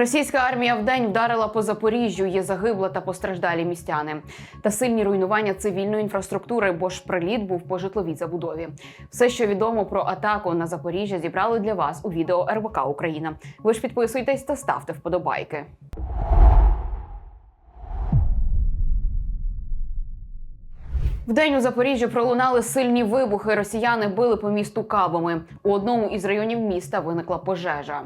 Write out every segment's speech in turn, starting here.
Російська армія вдень вдарила по Запоріжжю. Є загибла та постраждалі містяни та сильні руйнування цивільної інфраструктури, бо ж приліт був по житловій забудові. Все, що відомо про атаку на Запоріжжя, зібрали для вас у відео РБК Україна. Ви ж підписуйтесь та ставте вподобайки. Вдень у Запоріжжі пролунали сильні вибухи. Росіяни били по місту кабами. У одному із районів міста виникла пожежа.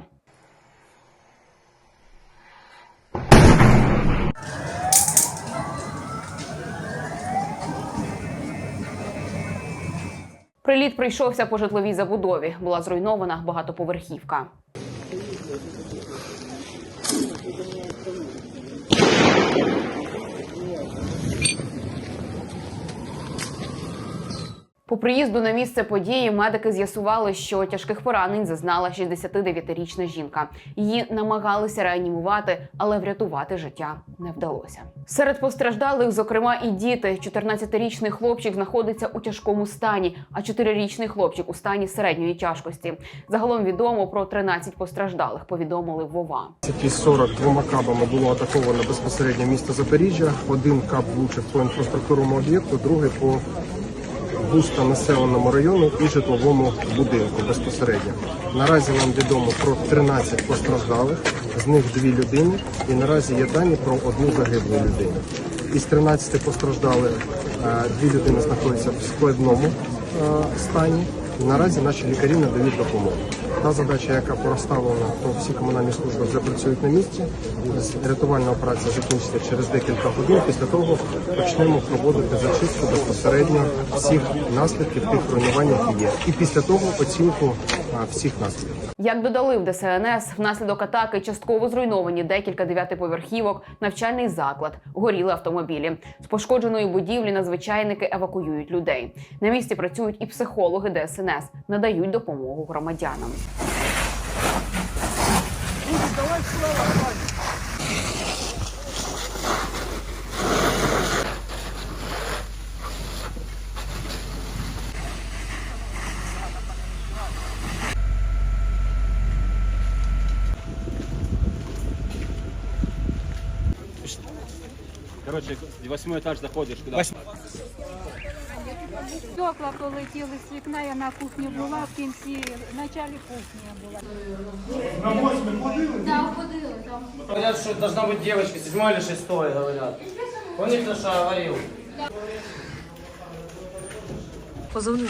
Приліт прийшовся по житловій забудові. Була зруйнована багатоповерхівка. По приїзду на місце події медики з'ясували, що тяжких поранень зазнала 69-річна жінка. Її намагалися реанімувати, але врятувати життя не вдалося. Серед постраждалих, зокрема, і діти. 14-річний хлопчик знаходиться у тяжкому стані, а 4-річний хлопчик у стані середньої тяжкості. Загалом відомо про 13 постраждалих. Повідомили Вова. 40 двома кабами було атаковано безпосередньо місто Запоріжжя. Один каб влучив по інфраструктурному об'єкту, другий по густо населеному району і житловому будинку безпосередньо. Наразі нам відомо про 13 постраждалих, з них дві людини, і наразі є дані про одну загиблу людину. Із 13 постраждалих е, дві людини знаходяться в складному е, стані. Наразі наші лікарі надають допомогу. Та задача, яка поставлена, то всі комунальні служби вже працюють на місці. Рятувальна операція закінчиться через декілька годин. Після того почнемо проводити зачистку безпосередньо всіх наслідків тих руйнувань, які є. І після того оцінку всіх наслідків. Як додали в ДСНС, внаслідок атаки частково зруйновані декілька дев'ятиповерхівок, навчальний заклад, горіли автомобілі. З пошкодженої будівлі надзвичайники евакуюють людей. На місці працюють і психологи ДСНС, надають допомогу громадянам. Короче, восьмой этаж заходишь куда? Стекла полетіли з вікна, я на кухні була, в кінці, в началі кухні була. Говорят, что должна быть девочка, седьмой или шестой, говорят. Помните, что я говорил? Позвони.